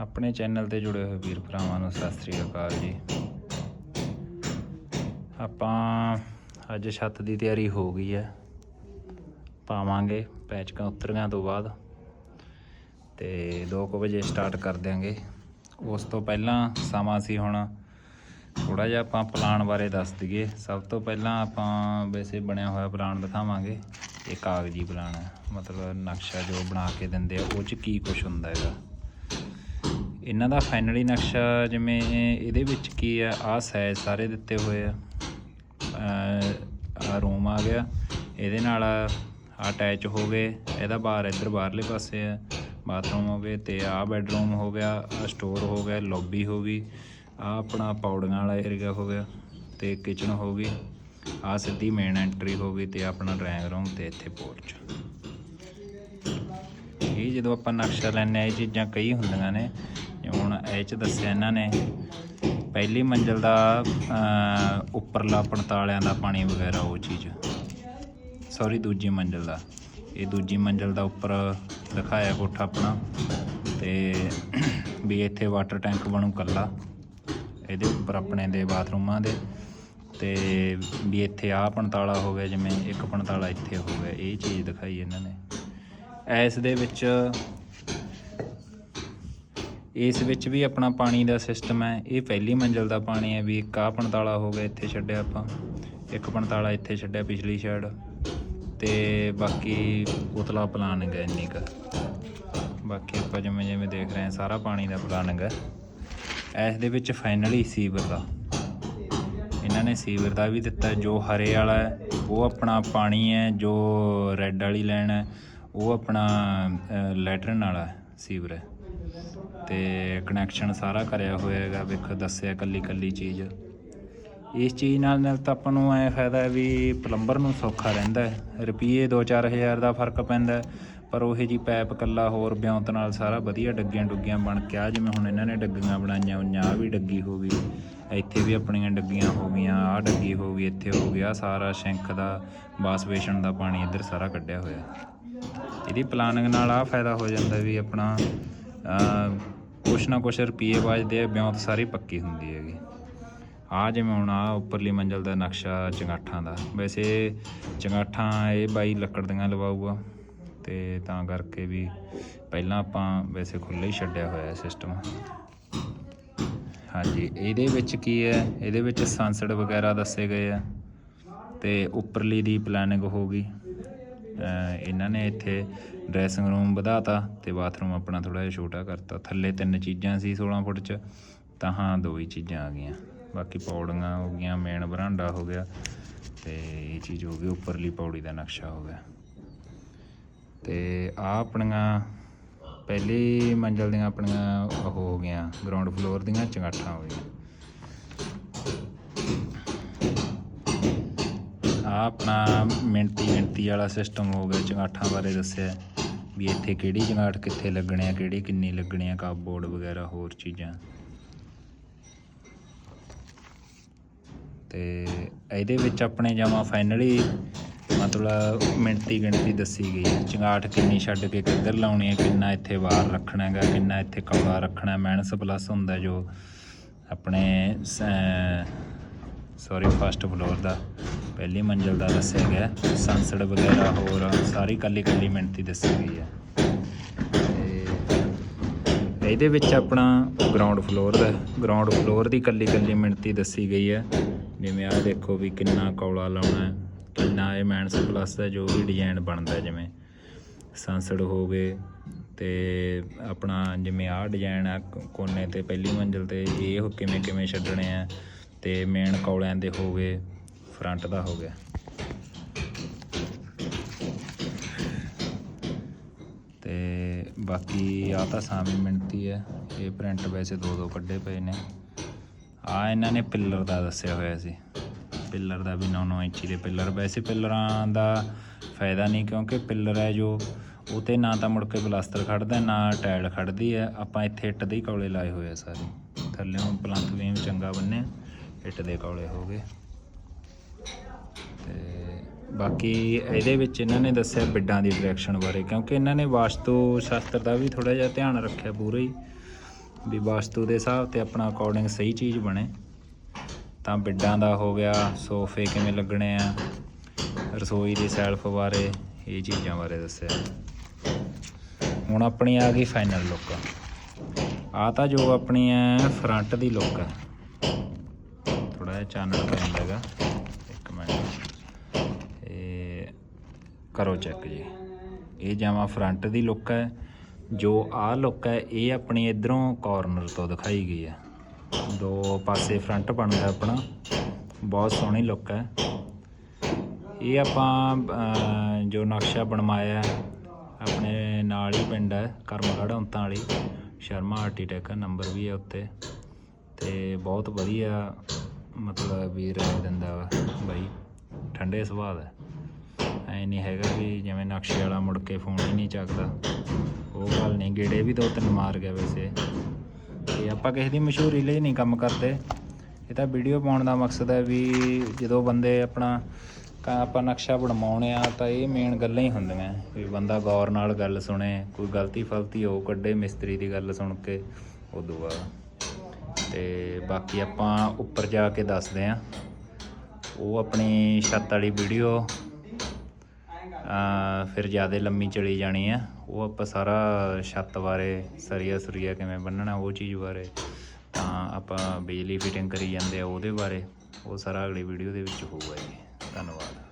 ਆਪਣੇ ਚੈਨਲ ਤੇ ਜੁੜੇ ਹੋਏ ਵੀਰ ਭਰਾਵਾਂ ਨੂੰ ਸਤਿ ਸ੍ਰੀ ਅਕਾਲ ਜੀ। ਆਪਾਂ ਅੱਜ ਛੱਤ ਦੀ ਤਿਆਰੀ ਹੋ ਗਈ ਹੈ। ਪਾਵਾਂਗੇ ਪੈਚਕਾਂ ਉਤਰੀਆਂ ਤੋਂ ਬਾਅਦ ਤੇ 2 ਵਜੇ ਸਟਾਰਟ ਕਰ ਦਿਆਂਗੇ। ਉਸ ਤੋਂ ਪਹਿਲਾਂ ਸਮਾਂ ਸੀ ਹੁਣ ਥੋੜਾ ਜਿਹਾ ਆਪਾਂ ਪਲਾਨ ਬਾਰੇ ਦੱਸ ਦਈਏ। ਸਭ ਤੋਂ ਪਹਿਲਾਂ ਆਪਾਂ ਵੈਸੇ ਬਣਿਆ ਹੋਇਆ ਪਲਾਨ ਦਿਖਾਵਾਂਗੇ। ਇਹ ਕਾਗਜ਼ੀ ਪਲਾਨ ਹੈ। ਮਤਲਬ ਨਕਸ਼ਾ ਜੋ ਬਣਾ ਕੇ ਦਿੰਦੇ ਆ, ਉਹ 'ਚ ਕੀ ਕੁਝ ਹੁੰਦਾ ਹੈਗਾ। ਇਹਨਾਂ ਦਾ ਫਾਈਨਲੀ ਨਕਸ਼ਾ ਜਿਵੇਂ ਇਹਦੇ ਵਿੱਚ ਕੀ ਆ? ਆਹ ਸਾਈਜ਼ ਸਾਰੇ ਦਿੱਤੇ ਹੋਏ ਆ। ਆ ਰੂਮ ਆ ਗਿਆ। ਇਹਦੇ ਨਾਲ ਅਟੈਚ ਹੋ ਗਏ। ਇਹਦਾ ਬਾਹਰ ਇੱਧਰ ਬਾਹਰਲੇ ਪਾਸੇ ਆ। ਬਾਥਰੂਮ ਹੋ ਗਏ ਤੇ ਆਹ ਬੈੱਡਰੂਮ ਹੋ ਗਿਆ, ਆਹ ਸਟੋਰ ਹੋ ਗਿਆ, ਲੌਬੀ ਹੋ ਗਈ। ਆਹ ਆਪਣਾ ਪੌੜੀਆਂ ਵਾਲਾ ਏਰੀਆ ਹੋ ਗਿਆ ਤੇ ਕਿਚਨ ਹੋ ਗਈ। ਆਹ ਸਿੱਧੀ ਮੇਨ ਐਂਟਰੀ ਹੋ ਗਈ ਤੇ ਆਪਣਾ ਡਰਾਇੰਗ ਰੂਮ ਤੇ ਇੱਥੇ ਪੋਰਚ ਇਹ ਜਦੋਂ ਆਪਾਂ ਨਕਸ਼ਾ ਲੈਂਦੇ ਆ ਇਹ ਚੀਜ਼ਾਂ ਕਈ ਹੁੰਦੀਆਂ ਨੇ। ਇਹ ਚ ਦੱਸਿਆ ਇਹਨਾਂ ਨੇ, ਪਹਿਲੀ ਮੰਜ਼ਲ ਦਾ ਉੱਪਰਲਾ ਪਣਤਾਲਿਆਂ ਦਾ ਪਾਣੀ ਵਗੈਰਾ ਉਹ ਚੀਜ਼। ਸੌਰੀ ਦੂਜੀ ਮੰਜ਼ਲ ਦਾ। ਇਹ ਦੂਜੀ ਮੰਜ਼ਲ ਦਾ ਉੱਪਰ ਦਿਖਾਇਆ ਕੋਠਾ ਆਪਣਾ। ਤੇ ਵੀ ਇੱਥੇ ਵਾਟਰ ਟੈਂਕ ਬਣੂ ਕੱਲਾ ਇਹਦੇ ਉੱਪਰ ਆਪਣੇ ਦੇ ਬਾਥਰੂਮਾਂ ਦੇ। ਤੇ ਵੀ ਇੱਥੇ ਆਹ ਪਣਤਾਲਾ ਹੋ ਗਿਆ, ਜਿਵੇਂ ਇੱਕ ਪਣਤਾਲਾ ਇੱਥੇ ਹੋ ਗਿਆ। ਇਹ ਚੀਜ਼ ਦਿਖਾਈ ਇਹਨਾਂ ਨੇ। ਇਸ ਦੇ ਵਿੱਚ ਇਸ ਵਿੱਚ ਵੀ ਆਪਣਾ ਪਾਣੀ ਦਾ ਸਿਸਟਮ ਹੈ। ਇਹ ਪਹਿਲੀ ਮੰਜ਼ਲ ਦਾ ਪਾਣੀ ਹੈ ਵੀ ਇੱਕ ਆਹ ਪੰਤਾਲਾ ਹੋ ਗਿਆ ਇੱਥੇ ਛੱਡਿਆ ਆਪਾਂ। ਇੱਕ ਪੰਤਾਲਾ ਇੱਥੇ ਛੱਡਿਆ ਪਿਛਲੀ ਸਾਈਡ ਤੇ ਬਾਕੀ ਉਤਲਾ ਪਲਾਨਿੰਗ ਹੈ ਇੰਨੀ ਕੁ। ਬਾਕੀ ਆਪਾਂ ਜਿਵੇਂ ਜਿਵੇਂ ਦੇਖ ਰਹੇ ਹਾਂ, ਸਾਰਾ ਪਾਣੀ ਦਾ ਪਲਾਨਿੰਗ ਹੈ। ਇਸ ਦੇ ਵਿੱਚ ਫਾਈਨਲੀ ਸੀਵਰ ਦਾ। ਇਹਨਾਂ ਨੇ ਸੀਵਰ ਦਾ ਵੀ ਦਿੱਤਾ, ਜੋ ਹਰੇ ਵਾਲਾ ਹੈ, ਉਹ ਆਪਣਾ ਪਾਣੀ ਹੈ, ਜੋ ਰੈੱਡ ਵਾਲੀ ਲਾਈਨ ਹੈ, ਉਹ ਆਪਣਾ ਲੈਟਰਨ ਵਾਲਾ ਸੀਵਰ ਹੈ। ਤੇ ਕਨੈਕਸ਼ਨ ਸਾਰਾ ਕਰਿਆ ਹੋਇਆ ਹੈਗਾ, ਵੇਖ, ਦੱਸਿਆ ਕੱਲੀ ਕੱਲੀ ਚੀਜ਼। ਇਸ ਚੀਜ਼ ਨਾਲ ਨਾਲ ਤਾਂ ਆਪਾਂ ਨੂੰ ਐ ਫਾਇਦਾ ਹੈ ਵੀ ਪਲੰਬਰ ਨੂੰ ਸੌਖਾ ਰਹਿੰਦਾ ਹੈ। ਰੁਪਈਏ 2-4000 ਦਾ ਫ਼ਰਕ ਪੈਂਦਾ ਪਰ ਉਹ ਜੀ ਪੈਪ ਕੱਲਾ ਹੋਰ ਬਿਉਂਤ ਨਾਲ ਸਾਰਾ ਵਧੀਆ ਡੱਗੀਆਂ ਡੁੱਗੀਆਂ ਬਣ ਕੇ ਆ ਜਿਵੇਂ ਹੁਣ ਇਹਨਾਂ ਨੇ ਡੱਗੀਆਂ ਬਣਾਈਆਂ ਹੋਈਆਂ ਆ ਵੀ ਡੱਗੀ ਹੋ ਗਈ। ਇੱਥੇ ਵੀ ਆਪਣੀਆਂ ਡੱਗੀਆਂ ਹੋ ਗਈਆਂ ਆ ਡੱਗੀ ਹੋ ਗਈ, ਇੱਥੇ ਹੋ ਗਿਆ ਸਾਰਾ ਸ਼ੈਂਕ ਦਾ, ਬਾਸ ਬੇਸ਼ਨ ਦਾ ਪਾਣੀ ਇੱਧਰ ਸਾਰਾ ਕੱਢਿਆ ਹੋਇਆ। ਇਹਦੀ ਪਲਾਨਿੰਗ ਨਾਲ ਆ ਫਾਇਦਾ ਹੋ ਜਾਂਦਾ ਵੀ ਆਪਣਾ ਕੁਛ ਨਾ ਕੁਛ ਰੁਪਈਏ ਵੱਜਦੇ ਆ ਬਿਉਂਤ ਸਾਰੀ ਪੱਕੀ ਹੁੰਦੀ ਹੈਗੀ। ਆ ਜਿਵੇਂ ਹੁਣ ਆ ਉੱਪਰਲੀ ਮੰਜ਼ਲ ਦਾ ਨਕਸ਼ਾ ਚੰਗਾਠਾਂ ਦਾ। ਵੈਸੇ ਚੰਗਾਠਾਂ ਇਹ ਬਾਈ ਲੱਕੜ ਦੀਆਂ ਲਵਾਊਗਾ, ਤੇ ਤਾਂ ਕਰਕੇ ਵੀ ਪਹਿਲਾਂ ਆਪਾਂ ਵੈਸੇ ਖੁੱਲ੍ਹਾ ਹੀ ਛੱਡਿਆ ਹੋਇਆ ਸਿਸਟਮ ਹਾਂਜੀ, ਇਹਦੇ ਵਿੱਚ ਕੀ ਹੈ? ਇਹਦੇ ਵਿੱਚ ਸੰਸੜ ਵਗੈਰਾ ਦੱਸੇ ਗਏ ਆ, ਤੇ ਉੱਪਰਲੀ ਦੀ ਪਲੈਨਿੰਗ ਹੋ ਗਈ। ਇਹਨਾਂ ਨੇ ਇੱਥੇ ਡਰੈਸਿੰਗ ਰੂਮ ਵਧਾਤਾ ਤੇ ਬਾਥਰੂਮ ਆਪਣਾ ਥੋੜਾ ਜਿਹਾ ਛੋਟਾ ਕਰਤਾ। ਥੱਲੇ ਤਿੰਨ ਚੀਜ਼ਾਂ ਸੀ 16 ਫੁੱਟ ਚ, ਤਾਂ ਹਾਂ ਦੋ ਹੀ ਚੀਜ਼ਾਂ ਆ ਗਈਆਂ। ਬਾਕੀ ਪੌੜੀਆਂ ਹੋ ਗਈਆਂ, ਮੇਨ ਬਰਾਂਡਾ ਹੋ ਗਿਆ ਤੇ ਇਹ ਚੀਜ਼ ਹੋ ਗਈ, ਉੱਪਰਲੀ ਪੌੜੀ ਦਾ ਨਕਸ਼ਾ ਹੋ ਗਿਆ। ਤੇ ਆ ਆਪਣੀਆਂ ਪਹਿਲੀ ਮੰਜ਼ਲ ਦੀਆਂ ਆਪਣੀਆਂ ਉਹ ਹੋ ਗਈਆਂ ਗਰਾਊਂਡ ਫਲੋਰ ਦੀਆਂ ਚੰਗਾਠਾਂ ਹੋ ਗਈਆਂ। ਆਪਣਾ ਮਿੰਟੀ ਗਿਣਤੀ ਵਾਲਾ ਸਿਸਟਮ ਹੋ ਗਿਆ ਚੰਗਾਠਾਂ ਬਾਰੇ ਦੱਸਿਆ ਵੀ ਇੱਥੇ ਕਿਹੜੀ ਚੰਗਾਠ ਕਿੱਥੇ ਲੱਗਣੇ ਆ ਕਿਹੜੀ ਕਿੰਨੀ ਲੱਗਣੇ ਆ ਕਾਪਬੋਰਡ ਵਗੈਰਾ, ਹੋਰ ਚੀਜ਼ਾਂ। ਤੇ ਇਹਦੇ ਵਿੱਚ ਆਪਣੇ ਜਮਾ ਫਾਈਨਲੀ ਮਤਲਬ ਮਿੰਟੀ ਗਿਣਤੀ ਦੱਸੀ ਗਈ ਹੈ ਚੰਗਾਠ ਕਿੰਨੀ ਛੱਡ ਕੇ ਕਿੱਧਰ ਲਾਉਣੀ ਹੈ, ਕਿੰਨਾ ਇੱਥੇ ਬਾਹਰ ਰੱਖਣਾ ਹੈਗਾ, ਕਿੰਨਾ ਇੱਥੇ ਕੌਲਾ ਰੱਖਣਾ ਮਾਈਨਸ ਪਲੱਸ ਹੁੰਦਾ ਜੋ ਆਪਣੇ ਸੌਰੀ ਫਸਟ ਫਲੋਰ ਦਾ। ਪਹਿਲੀ ਮੰਜ਼ਲ ਦਾ ਦੱਸਿਆ ਗਿਆ ਸੰਸੜ ਵਗੈਰਾ ਹੋਰ ਸਾਰੀ ਕੱਲੀ ਕੱਲੀ ਮਿੰਟੀ ਦੱਸੀ ਗਈ ਹੈ। ਤੇ ਇਹਦੇ ਵਿੱਚ ਆਪਣਾ ਗਰਾਊਂਡ ਫਲੋਰ ਦਾ ਗਰਾਊਂਡ ਫਲੋਰ ਦੀ ਕੱਲੀ ਕੱਲੀ ਮਿਣਤੀ ਦੱਸੀ ਗਈ ਹੈ। ਜਿਵੇਂ ਆਹ ਦੇਖੋ ਵੀ ਕਿੰਨਾ ਕੌਲਾ ਲਾਉਣਾ ਹੈ, ਕਿੰਨਾ ਇਹ ਮੈਨਸ ਪਲੱਸ ਦਾ ਜੋ ਵੀ ਡਿਜ਼ਾਈਨ ਬਣਦਾ ਜਿਵੇਂ ਸੰਸੜ ਹੋ ਗਏ ਤੇ ਆਪਣਾ ਜਿਵੇਂ ਆਹ ਡਿਜ਼ਾਈਨ ਆ ਕੋਨੇ ਤੇ ਪਹਿਲੀ ਮੰਜ਼ਲ ਤੇ ਇਹ ਉਹ ਕਿਵੇਂ ਕਿਵੇਂ ਛੱਡਣੇ ਆ, ਤੇ ਮੇਨ ਕੌਲਿਆਂ ਦੇ ਹੋ ਗਏ। ਫਰੰਟ ਦਾ ਹੋ ਗਿਆ। ਤੇ ਬਾਕੀ ਆ ਤਾਂ ਸਾਮੀ ਮਿੰਟੀ ਹੈ। ਇਹ ਪ੍ਰਿੰਟ ਵੈਸੇ ਦੋ ਦੋ ਕੱਢੇ ਪਏ ਨੇ। ਆ ਇਹਨਾਂ ਨੇ ਪਿੱਲਰ ਦਾ ਦੱਸਿਆ ਹੋਇਆ ਸੀ। ਪਿੱਲਰ ਦਾ ਵੀ 9-9 ਇੰਚੀ ਦੇ ਪਿੱਲਰ। ਵੈਸੇ ਪਿੱਲਰਾਂ ਦਾ ਫਾਇਦਾ ਨਹੀਂ ਕਿਉਂਕਿ ਪਿੱਲਰ ਹੈ ਜੋ, ਉਹ ਤੇ ਨਾ ਤਾਂ ਮੁੜ ਕੇ ਪਲਾਸਟਰ ਖੜਦਾ, ਨਾ ਟਾਇਲ ਖੜਦੀ ਹੈ। ਆਪਾਂ ਇੱਥੇ ਇੱਟ ਦੇ ਹੀ ਕੌਲੇ ਲਾਏ ਹੋਏ ਆ ਸਾਰੇ। ਥੱਲੇੋਂ ਪਲੰਥ ਵੀਮ ਚੰਗਾ ਬੰਨੇ ਇੱਟ ਦੇ ਕੌਲੇ ਹੋ ਗਏ। ਬਾਕੀ ਇਹਦੇ ਵਿੱਚ ਇਹਨਾਂ ਨੇ ਦੱਸਿਆ ਬਿੱਡਾਂ ਦੀ ਡਾਇਰੈਕਸ਼ਨ ਬਾਰੇ, ਕਿਉਂਕਿ ਇਹਨਾਂ ਨੇ ਵਾਸਤੂ ਸ਼ਾਸਤਰ ਦਾ ਵੀ ਥੋੜਾ ਜਿਹਾ ਧਿਆਨ ਰੱਖਿਆ ਪੂਰਾ ਹੀ, ਵੀ ਵਾਸਤੂ ਦੇ ਹਿਸਾਬ ਤੇ ਆਪਣਾ ਅਕੋਰਡਿੰਗ ਸਹੀ ਚੀਜ਼ ਬਣੇ। ਤਾਂ ਬਿੱਡਾਂ ਦਾ ਹੋ ਗਿਆ, ਸੋਫੇ ਕਿਵੇਂ ਲੱਗਣੇ ਆ, ਰਸੋਈ ਦੇ ਸੈਲਫ ਬਾਰੇ ਇਹ ਚੀਜ਼ਾਂ ਬਾਰੇ ਦੱਸਿਆ। ਹੁਣ ਆਪਣੀ ਆ ਗਈ ਫਾਈਨਲ ਲੁੱਕ ਆ ਤਾਂ ਜੋ ਆਪਣੀ ਹੈ ਫਰੰਟ ਦੀ ਲੁੱਕ ਹੈ ਥੋੜਾ ਜਿਹਾ ਚਾਨਣ ਪੈਂਦਾ ਹੈਗਾ ਇੱਕ ਮਿੰਟ ਇਹ ਕਰੋ ਚੈੱਕ ਜੀ। ਇਹ ਜਾਵਾ ਫਰੰਟ ਦੀ ਲੁੱਕ ਹੈ। ਜੋ ਆਹ ਲੁੱਕ ਹੈ, ਇਹ ਆਪਣੀ ਇਧਰੋਂ ਕਾਰਨਰ ਤੋਂ ਦਿਖਾਈ ਗਈ ਹੈ। ਦੋ ਪਾਸੇ ਫਰੰਟ ਬਣਦਾ ਆਪਣਾ। ਬਹੁਤ ਸੋਹਣੀ ਲੁੱਕ ਹੈ। ਇਹ ਆਪਾਂ ਜੋ ਨਕਸ਼ਾ ਬਣਵਾਇਆ ਆਪਣੇ ਨਾਲ ਹੀ ਪਿੰਡ ਹੈ, ਕਰਮਗੜ੍ਹ ਹੁੰਤਾਂ ਵਾਲੀ। ਸ਼ਰਮਾ ਆਰਟੀਟੈਕ ਨੰਬਰ ਵੀ ਹੈ ਉੱਤੇ। ਤੇ ਬਹੁਤ ਵਧੀਆ ਮਤਲਬ ਵੀ ਰਾਏ ਦਿੰਦਾ ਵਾ। ਬਾਈ, ਠੰਡੇ ਸੁਭਾਅ ਦਾ ਐ ਨਹੀਂ ਹੈਗਾ ਵੀ ਜਿਵੇਂ ਨਕਸ਼ੇ ਵਾਲਾ ਮੁੜ ਕੇ ਫੋਨ ਹੀ ਨਹੀਂ ਚੱਕਦਾ। ਉਹ ਗੱਲ ਨਹੀਂ, ਗੇੜੇ ਵੀ ਦੋ ਤਿੰਨ ਮਾਰ ਗਿਆ ਵੈਸੇ। ਤੇ ਆਪਾਂ ਕਿਸੇ ਦੀ ਮਸ਼ਹੂਰੀ ਲਈ ਨਹੀਂ ਕੰਮ ਕਰਦੇ। ਇਹ ਤਾਂ ਵੀਡੀਓ ਪਾਉਣ ਦਾ ਮਕਸਦ ਹੈ ਵੀ ਜਦੋਂ ਬੰਦੇ ਆਪਣਾ ਆਪਾਂ ਨਕਸ਼ਾ ਬਣਵਾਉਣੇ ਆ ਤਾਂ ਇਹ ਮੇਨ ਗੱਲਾਂ ਹੀ ਹੁੰਦੀਆਂ। ਵੀ ਬੰਦਾ ਗੌਰ ਨਾਲ ਗੱਲ ਸੁਣੇ, ਕੋਈ ਗਲਤੀ ਫਲਤੀ ਹੋ ਕੱਢੇ ਮਿਸਤਰੀ ਦੀ ਗੱਲ ਸੁਣ ਕੇ, ਉਦੋਂ ਬਾਅਦ। ਤੇ ਬਾਕੀ ਆਪਾਂ ਉੱਪਰ ਜਾ ਕੇ ਦੱਸਦੇ ਆ। ਉਹ ਆਪਣੀ ਛੱਤ ਵਾਲੀ ਵੀਡੀਓ ਫਿਰ ਜ਼ਿਆਦਾ ਲੰਮੀ ਚਲੀ ਜਾਣੀ ਆ। ਉਹ ਆਪਾਂ ਸਾਰਾ ਛੱਤ ਬਾਰੇ, ਸਰੀਆ ਸੁਰੀਆ ਕਿਵੇਂ ਬੰਨਣਾ, ਉਹ ਚੀਜ਼ ਬਾਰੇ, ਤਾਂ ਆਪਾਂ ਬਿਜਲੀ ਫਿਟਿੰਗ ਕਰੀ ਜਾਂਦੇ ਆ ਉਹਦੇ ਬਾਰੇ। ਉਹ ਸਾਰਾ ਅਗਲੀ ਵੀਡੀਓ ਦੇ ਵਿੱਚ ਹੋਊਗਾ ਜੀ। ਧੰਨਵਾਦ।